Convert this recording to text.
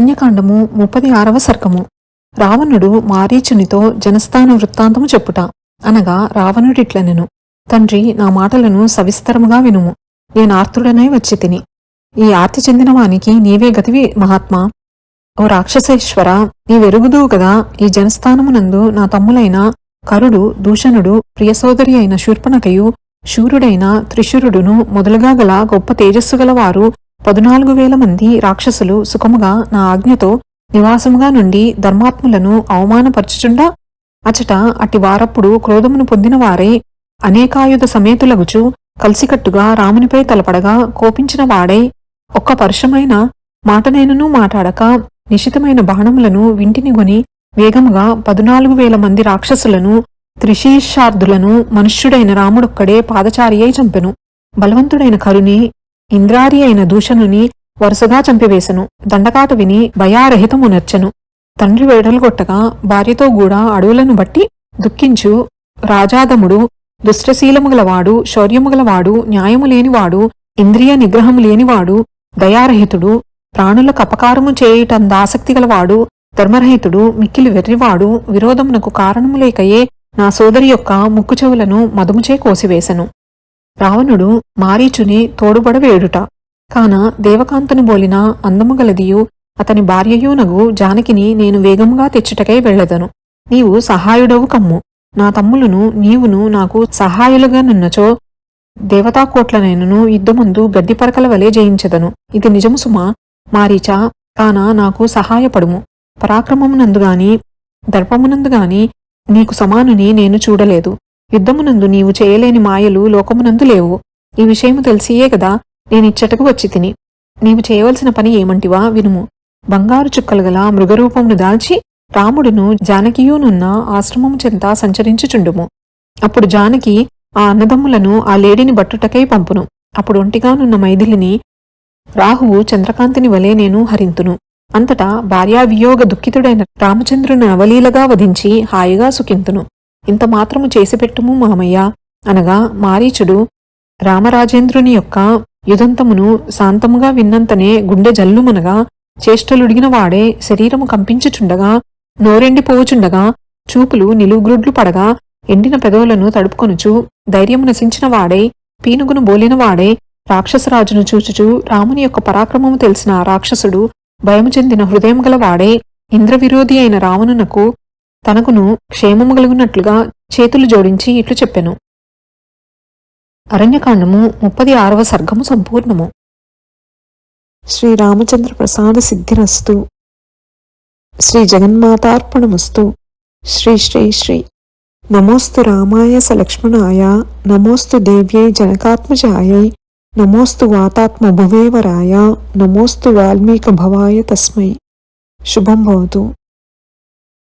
అరణ్యకాండము ముప్పది ఆరవ సర్గము. రావణుడు మారీచునితో జనస్థాన వృత్తాంతము చెప్పుట. అనగా రావణుడిట్లనెను. తండ్రి నా మాటలను సవిస్తరముగా వినుము. నేను వచ్చి తిని. ఈ ఆర్తి చెందిన వానికి నీవే గతివి మహాత్మా. ఓ రాక్షసేశ్వర నీవెరుగుదువు కదా ఈ జనస్థానమునందు నా తమ్ములైన కరుడు దూషణుడు ప్రియసోదరి అయిన శూర్పణకయు శూరుడైన త్రిశూరుడును మొదలుగా గల గొప్ప తేజస్సు గలవారు పదునాలుగు వేల మంది రాక్షసులు సుఖముగా నా ఆజ్ఞతో నివాసముగా నుండి ధర్మాత్ములను అవమానపరచుచుండా? అచట అట్టి వారప్పుడు క్రోధమును పొందినవారే అనేకాయుధ సమేతులగుచు కలిసికట్టుగా రామునిపై తలపడగా కోపించిన వాడై ఒక్క పరుషమైన మాటనేనును మాట్లాడక నిశితమైన బాణములను వింటినిగొని వేగముగా పదునాలుగు వేల మంది రాక్షసులను త్రిశీర్షార్థులను మనుష్యుడైన రాముడొక్కడే పాదచారి అయి చంపెను. బలవంతుడైన కరుని ఇంద్రారి అయిన దూషణుని వరుసగా చంపివేశను దండకాట విని భయారహితము నచ్చను తండ్రి వేడలుగొట్టగా భార్యతో కూడా అడవులను బట్టి దుఃఖించు. రాజాదముడు దుష్టశీలము గలవాడు శౌర్యము గలవాడు న్యాయము లేనివాడు ఇంద్రియ నిగ్రహము లేనివాడు దయారహితుడు ప్రాణులకు అపకారము చేయుటందాసక్తి గలవాడు ధర్మరహితుడు మిక్కిలి వెర్రివాడు విరోధమునకు కారణము లేకయే నా సోదరి యొక్క ముక్కు చెవులను మదుముచే కోసివేశను రావణుడు మారీచుని తోడుబడవేడుట కాన దేవకాంతను బోలిన అందము గలదియు అతని భార్యయునగు జానకిని నేను వేగముగా తెచ్చుటకై వెళ్ళదను. నీవు సహాయుడవు కమ్ము. నా తమ్ములను నీవును నాకు సహాయులుగా నున్నచో దేవతాకోట్లనైనను యుద్ధమందు గడ్డిపరకల వలె జయించదను. ఇది నిజము సుమా. మారీచా కాన నాకు సహాయపడుము. పరాక్రమమునందుగాని దర్పమునందుగాని నీకు సమానుని నేను చూడలేదు. యుద్ధమునందు నీవు చేయలేని మాయలు లోకమునందు లేవు. ఈ విషయము తెలిసియే కదా నేనిచ్చటకు వచ్చి తిని. నీవు చేయవలసిన పని ఏమంటివా? వినుము. బంగారు చుక్కలు గల మృగరూపమును దాల్చి రాముడును జానకియునున్న ఆశ్రమము చెంత సంచరించుచుండుము. అప్పుడు జానకి ఆ అన్నదమ్ములను ఆ లేడిని బట్టుటకై పంపును. అప్పుడు ఒంటిగానున్న మైథిలిని రాహువు చంద్రకాంతిని వలె నేను హరింతును. అంతటా భార్యావియోగ దుఃఖితుడైన రామచంద్రుని అవలీలగా వధించి హాయిగా సుఖింతును. ఇంత మాత్రము చేసిపెట్టుము మామయ్య అనగా మారీచుడు రామరాజేంద్రుని యొక్క యుదంతమును శాంతముగా విన్నంతనే గుండె జల్లుమనగా చేష్టలుడిగిన వాడే శరీరము కంపించుచుండగా నోరెండిపోవుచుండగా చూపులు నిలుగ్రుడ్లు పడగా ఎండిన పెదవులను తడుపుకొనుచు ధైర్యము నశించిన వాడై పీనుగును బోలిన వాడే రాక్షసరాజును చూచుచు రాముని యొక్క పరాక్రమము తెలిసిన రాక్షసుడు భయము చెందిన హృదయం గల వాడే ఇంద్రవిరోధి అయిన రావణునకు తనకును క్షేమము కలుగునట్లుగా చేతులు జోడించి ఇట్లు చెప్పెను. అరణ్యకాండము ముప్పది ఆరవ సర్గము సంపూర్ణము. శ్రీరామచంద్ర ప్రసాద సిద్ధిరస్తు. శ్రీ జగన్మాతార్పణమస్తు. శ్రీ శ్రీ శ్రీ. నమోస్తు రామాయ సలక్ష్మణాయ. నమోస్తు దేవ్యై జనకాత్మజాయై. నమోస్తు వాతాత్మ భువేవరాయ నమోస్తు వాల్మీక భవాయ తస్మై. శుభం భవతు.